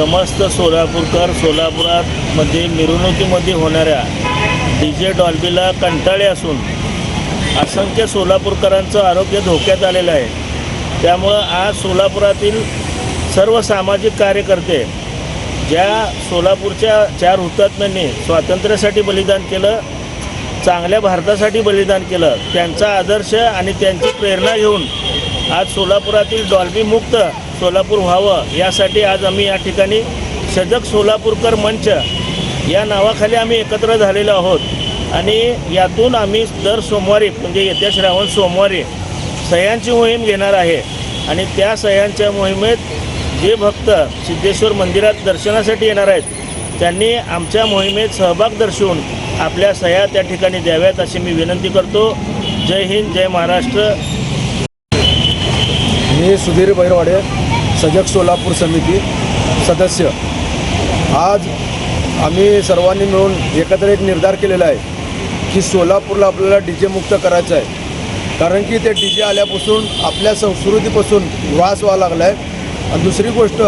समस्त सोलापूरकर सोलापुरात मध्ये मिरवणुकीमध्ये होणाऱ्या डी जे डॉल्बीला कंटाळे असून असंख्य सोलापूरकरांचं आरोग्य धोक्यात आलेलं आहे. त्यामुळं आज सोलापुरातील सर्व सामाजिक कार्यकर्ते ज्या सोलापूरच्या चार हुतात्म्यांनी स्वातंत्र्यासाठी बलिदान केलं चांगल्या भारतासाठी बलिदान केलं त्यांचा आदर्श आणि त्यांची प्रेरणा घेऊन आज सोलापुरातील डॉल्बी मुक्त सोलापूर व्हावं यासाठी आज आम्ही या ठिकाणी सजग सोलापूरकर मंच या नावाखाली आम्ही एकत्र झालेलो आहोत. आणि यातून आम्ही दर सोमवारी म्हणजे येत्या श्रावण सोमवारी सह्यांची मोहीम घेणार आहे. आणि त्या सह्यांच्या मोहिमेत जे भक्त सिद्धेश्वर मंदिरात दर्शनासाठी येणार आहेत त्यांनी आमच्या मोहिमेत सहभाग दर्शवून आपल्या सह्या त्या ठिकाणी द्याव्यात अशी मी विनंती करतो. जय हिंद जय महाराष्ट्र. मी सुधीर बैरवाडे सजग सोलापूर समिती सदस्य. आज आम्ही सर्वांनी मिळून एकत्र एक निर्धार केलेला आहे की सोलापूरला आपल्याला डी जे मुक्त करायचं आहे. कारण की ते डी जे आल्यापासून आपल्या संस्कृतीपासून वास व्हावा लागला आहे आणि दुसरी गोष्ट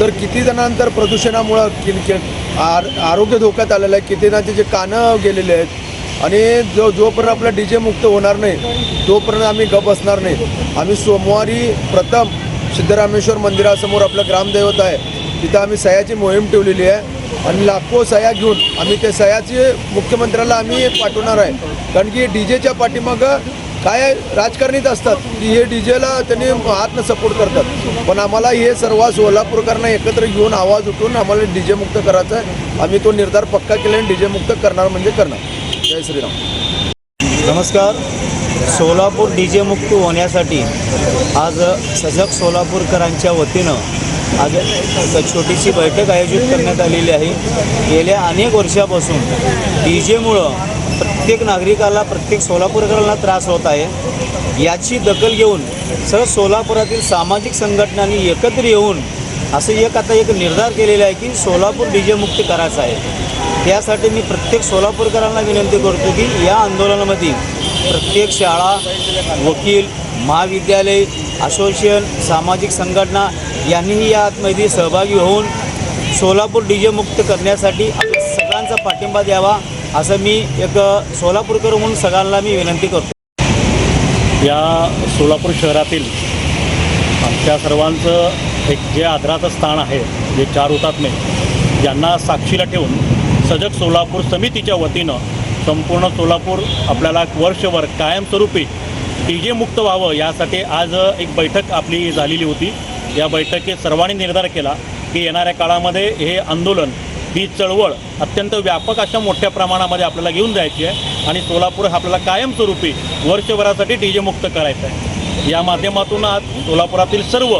तर किती जणांतर प्रदूषणामुळं कि आर आरोग्य धोक्यात आलेलं आहे. किती जणांचे जे कानं गेलेले आहेत. आणि जो जोपर्यंत आपला डी जे मुक्त होणार नाही तोपर्यंत आम्ही गप बसणार नाही. आम्ही सोमवारी प्रथम सिद्धरामेश्वर मंदिरासमोर आपलं ग्रामदैवत आहे. तिथं आम्ही सह्याची मोहीम ठेवलेली आहे. आणि लाखो सह्या घेऊन आम्ही ते सह्याचे मुख्यमंत्र्याला आम्ही पाठवणार आहे. कारण की डी जेच्या पाठीमागं काय राजकारणीत असतात की हे डी जेला त्यांनी हातनं सपोर्ट करतात. पण आम्हाला हे सर्व सोलापूरकरांना एकत्र घेऊन आवाज उठून आम्हाला डी जे मुक्त करायचा आहे. आम्ही तो निर्धार पक्का केला आणि डी जे मुक्त करणार म्हणजे करणार. जय श्रीराम. नमस्कार. सोलापूर डी जे मुक्त होण्यासाठी आज सजग सोलापूरकरांच्या वतीनं आज छोटीशी बैठक आयोजित करण्यात आलेली आहे. गेल्या अनेक वर्षापासून डी जेमुळं प्रत्येक नागरिकाला प्रत्येक सोलापूरकरांना त्रास होत आहे. याची दखल घेऊन सर्व सोलापुरातील सामाजिक संघटनांनी एकत्र येऊन असं एक आता एक निर्धार केलेला आहे की सोलापूर डी जे मुक्त करायचं आहे. त्यासाठी मी प्रत्येक सोलापूरकरांना विनंती करतो की या आंदोलनामध्ये प्रत्येक शाळा वकील महाविद्यालय असोसिएशन सामाजिक संघटना यांनीही या आतमध्ये सहभागी होऊन सोलापूर डी जे मुक्त करण्यासाठी आपल्या सगळ्यांचा पाठिंबा द्यावा असं मी एक सोलापूरकर म्हणून सगळ्यांना मी विनंती करतो. या सोलापूर शहरातील आमच्या सर्वांचं एक जे आदराचं स्थान आहे जे चार हुतात्मे ज्यांना साक्षीला ठेवून सजग सोलापूर समितीच्या वतीनं संपूर्ण सोलापूर आपल्याला वर्षभर कायमस्वरूपी डी जे मुक्त व्हावं यासाठी आज एक बैठक आपली झालेली होती. या बैठकीत सर्वांनी निर्धार केला की येणाऱ्या काळामध्ये हे आंदोलन ही चळवळ अत्यंत व्यापक अशा मोठ्या प्रमाणामध्ये आपल्याला घेऊन जायची आहे आणि सोलापूर हा आपल्याला कायमस्वरूपी वर्षभरासाठी डी जे मुक्त करायचं आहे. या माध्यमातून आज सोलापुरातील सर्व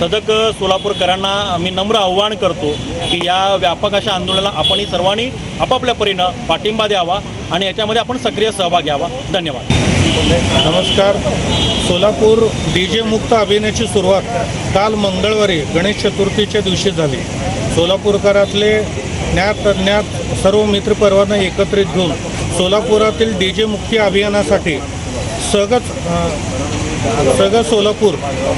सजग सोलापूरकरांना आम्ही नम्र आव्हान करतो की या व्यापक अशा आंदोलनाला आपणही सर्वांनी आपापल्या परीनं पाठिंबा द्यावा आणि याच्यामध्ये आपण सक्रिय सहभाग घ्यावा. धन्यवाद. नमस्कार. सोलापूर डी जे मुक्त अभियानाची सुरुवात काल मंगळवारी गणेश चतुर्थीच्या दिवशी झाली. सोलापूरकरातले ज्ञात अज्ञात सर्व मित्रपर्वांना एकत्रित घेऊन सोलापुरातील डी जे मुक्ती अभियानासाठी सगळंच सगळं सोलापूर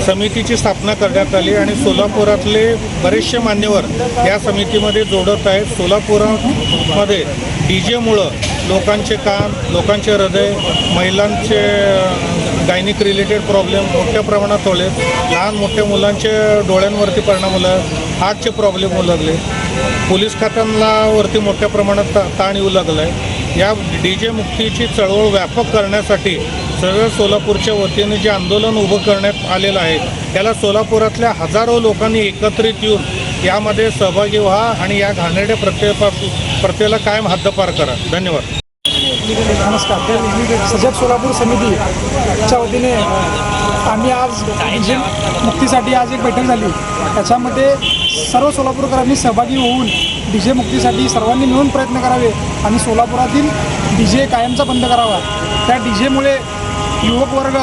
समितीची स्थापना करण्यात आली आणि सोलापुरातले बरेचसे मान्यवर या समितीमध्ये जोडत आहेत. सोलापुरामध्ये डी जेमुळं लोकांचे कान लोकांचे हृदय महिलांचे गायनिक रिलेटेड प्रॉब्लेम मोठ्या प्रमाणात होले. लहान मोठ्या मुलांचे डोळ्यांवरती परिणाम होला हार्टचे प्रॉब्लेम होऊ लागले. पोलीस खात्यांना वरती मोठ्या प्रमाणात ता ताण येऊ लागला आहे या डी जे मुक्तीची चळवळ व्यापक करण्यासाठी सर्व सोलापूरच्या वतीने जे आंदोलन उभं करण्यात आलेलं आहे त्याला सोलापुरातल्या हजारो लोकांनी एकत्रित येऊन यामध्ये सहभागी व्हा आणि या घाणेरड्या प्रत्येपासून प्रत्येला कायम हद्दपार करा. धन्यवाद. नमस्कार. सजग सोलापूर समितीच्या वतीने आम्ही आज जे मुक्तीसाठी आज एक बैठक झाली. त्याच्यामध्ये सर्व सोलापूरकरांनी सहभागी होऊन डी जे मुक्तीसाठी सर्वांनी मिळून प्रयत्न करावे आणि सोलापुरातील डी जे कायमचा बंद करावा. त्या डी जेमुळे युवक वर्ग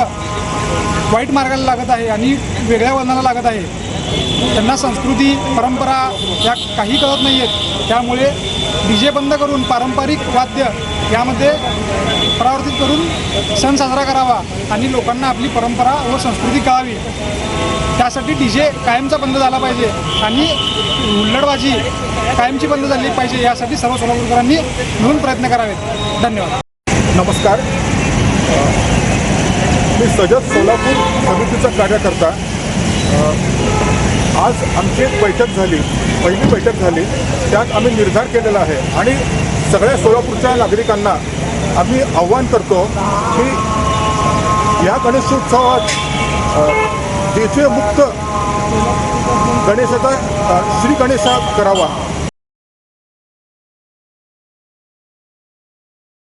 वाईट मार्गाला लागत आहे आणि वेगळ्या वळणाला लागत आहे. त्यांना संस्कृती परंपरा या काही कळत नाही आहेत त्यामुळे डी जे बंद करून पारंपरिक वाद्य यामध्ये परावर्तित करून सण साजरा करावा आणि लोकांना आपली परंपरा व संस्कृती कळावी. त्यासाठी डी जे कायमचा बंद झाला पाहिजे आणि हुल्लडबाजी कायमची बंद झाली पाहिजे यासाठी सर्व सोलापूरकरांनी मिळून प्रयत्न करावेत. धन्यवाद. नमस्कार. मी सजग सोलापूर समितीचा कार्यकर्ता. आज आमची एक बैठक झाली. पहिली बैठक झाली. त्यात आम्ही निर्धार केलेला आहे. आणि सगळ्या सोलापूरच्या नागरिकांना आम्ही आव्हान करतो की या गणेशोत्सवात देशमुक्त मुक्त गणेशाचा श्री गणेशा करावा.